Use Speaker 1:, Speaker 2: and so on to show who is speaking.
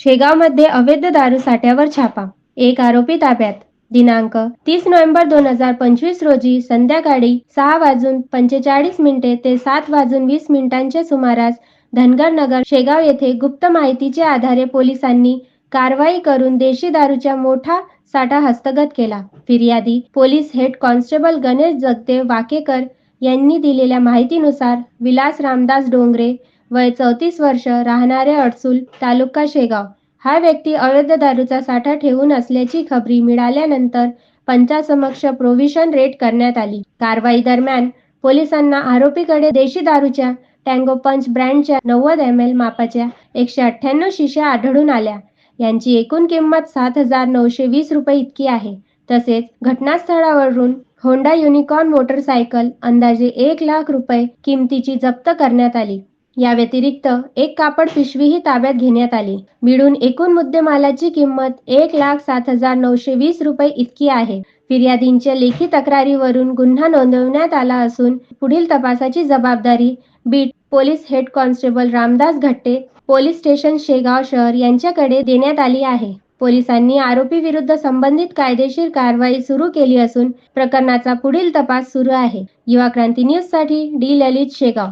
Speaker 1: शेगावमध्ये अवैध दारू साठ्यावर छापा. एक आरोपी ताब्यात. दिनांक तीस नोव्हेंबर दोन हजार पंचवीस रोजी संध्याकाळी सहा वाजून पंचेचाळीस मिनिटे ते सात वाजून वीस मिनिटांच्या सुमारास धनगर नगर शेगाव येथे गुप्त माहितीच्या आधारे पोलिसांनी कारवाई करून देशी दारूचा मोठा साठा हस्तगत केला. फिर्यादी police head constable Ganesh Jagdev Wakekar यांनी दिलेल्या माहितीनुसार विलास रामदास डोंगरे वय चौतीस वर्ष राहणारे अडसूल तालुका शेगाव. हा व्यक्ती अवैध दारूचा साठा ठेवून असल्याची खबरी मिळाल्यानंतर पंचासमक्ष प्रोव्हिशन रेड करण्यात आली. कारवाई दरम्यान पोलिसांना आरोपीकडे देशी दारूच्या टँगो पंच ब्रँडच्या नव्वद एम एल मापाच्या एकशे अठ्ठ्याण्णव शिश्या आढळून आल्या. यांची एकूण किंमत सात हजार नऊशे वीस रुपये इतकी आहे. तसेच घटनास्थळावरून होंडा युनिकॉर्न मोटरसायकल अंदाजे एक लाख रुपये किमतीची जप्त करण्यात आली. या व्यतिरिक्त एक कापड पिशवीही ताब्यात घेण्यात आली. मिळून एकूण मुद्देमालाची किंमत एक लाख सात हजार नऊशे वीस रुपये इतकी आहे. फिर्यादींच्या लेखी तक्रारीवरून गुन्हा नोंदवण्यात आला असून पुढील तपासाची जबाबदारी beat police head constable Ramdas Ghatte police station Shegaon शहर यांच्याकडे देण्यात आली आहे. पोलिसांनी आरोपी विरुद्ध संबंधित कायदेशीर कारवाई सुरू केली असून प्रकरणाचा पुढील तपास सुरू आहे. युवा क्रांती न्यूजसाठी डी ललित शेगाव.